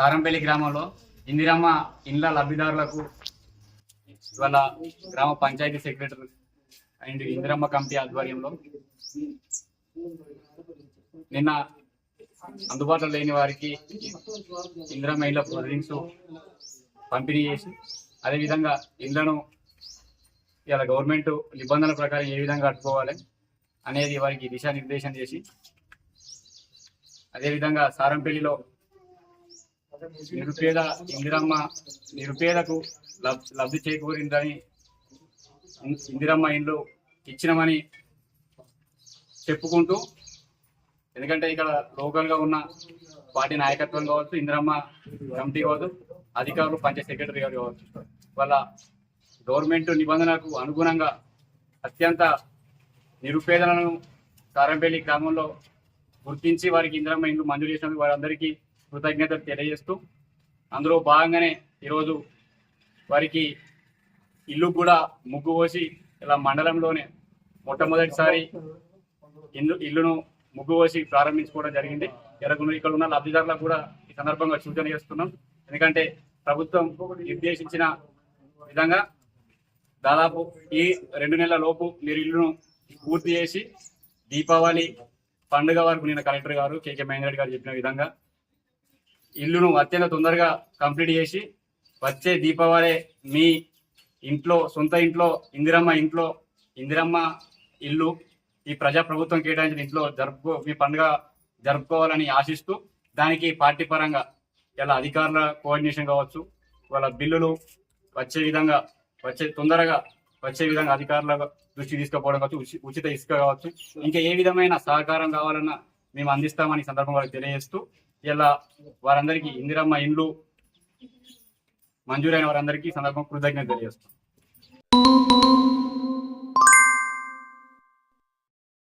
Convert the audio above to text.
సారంపల్లి గ్రామంలో ఇందిరమ్మ ఇండ్ల లబ్ధిదారులకు ఇవాళ gram panchayat secretary and Indiramma committee ఆధ్వర్యంలో నిన్న అందుబాటులో లేని వారికి ఇందిరమ్మ ఇండ్ల ప్రొసీడింగ్స్ పంపిణీ చేసి అదేవిధంగా ఇండ్లను ఇలా గవర్నమెంట్ నిబంధనల ప్రకారం ఏ విధంగా కట్టుకోవాలి అనేది వారికి దిశానిర్దేశం చేసి అదేవిధంగా సారంపల్లిలో నిరుపేద ఇందిరమ్మ నిరుపేదకు లబ్ధి చేకూరిందని ఇందిరమ్మ ఇండ్లు ఇచ్చినామని చెప్పుకుంటూ ఎందుకంటే ఇక్కడ లోకల్గా ఉన్న పార్టీ నాయకత్వం కావచ్చు ఇందిరమ్మ కమిటీ కావచ్చు అధికారులు పంచాయత్ సెక్రటరీ గారు కావచ్చు. వాళ్ళ గవర్నమెంట్ నిబంధనకు అనుగుణంగా అత్యంత నిరుపేదలను కారంపల్లి గ్రామంలో గుర్తించి వారికి ఇందిరమ్మ ఇండ్లు మంజూరు చేసినందుకు వారందరికీ కృతజ్ఞతలు తెలియజేస్తూ అందులో భాగంగానే ఈరోజు వారికి ఇల్లు కూడా ముగ్గు పోసి ఇలా మండలంలోనే మొట్టమొదటిసారి ఇల్లు ఇల్లును ముగ్గు పోసి ప్రారంభించుకోవడం జరిగింది. ఎరగును ఇక్కడ ఉన్న లబ్ధిదారులకు కూడా ఈ సందర్భంగా సూచన చేస్తున్నాం. ఎందుకంటే ప్రభుత్వం నిర్దేశించిన విధంగా దాదాపు ఈ రెండు నెలల లోపు మీరు ఇల్లును పూర్తి చేసి దీపావళి పండుగ వరకు నిన్న కలెక్టర్ గారు కేకే మహేందర్ గారు చెప్పిన విధంగా ఇల్లును అత్యంత తొందరగా కంప్లీట్ చేసి వచ్చే దీపావళి మీ ఇంట్లో సొంత ఇంట్లో ఇందిరమ్మ ఇంట్లో ఇందిరమ్మ ఇల్లు ఈ ప్రజా ప్రభుత్వం కేటాయించిన ఇంట్లో జరుపుకో మీ పండుగ జరుపుకోవాలని ఆశిస్తూ దానికి పార్టీ పరంగా ఇలా అధికారుల కోఆర్డినేషన్ కావచ్చు వాళ్ళ బిల్లులు వచ్చే విధంగా వచ్చే తొందరగా వచ్చే విధంగా అధికారుల దృష్టి తీసుకుపోవడం కావచ్చు ఉచిత ఇసుక కావచ్చు ఇంకా ఏ విధమైన సహకారం కావాలన్నా మేము అందిస్తామని సందర్భం వారికి తెలియజేస్తూ ఇలా వారందరికీ ఇందిరమ్మ ఇండ్లు మంజూరైన వారందరికీ సందర్భం కృతజ్ఞత తెలియజేస్తాం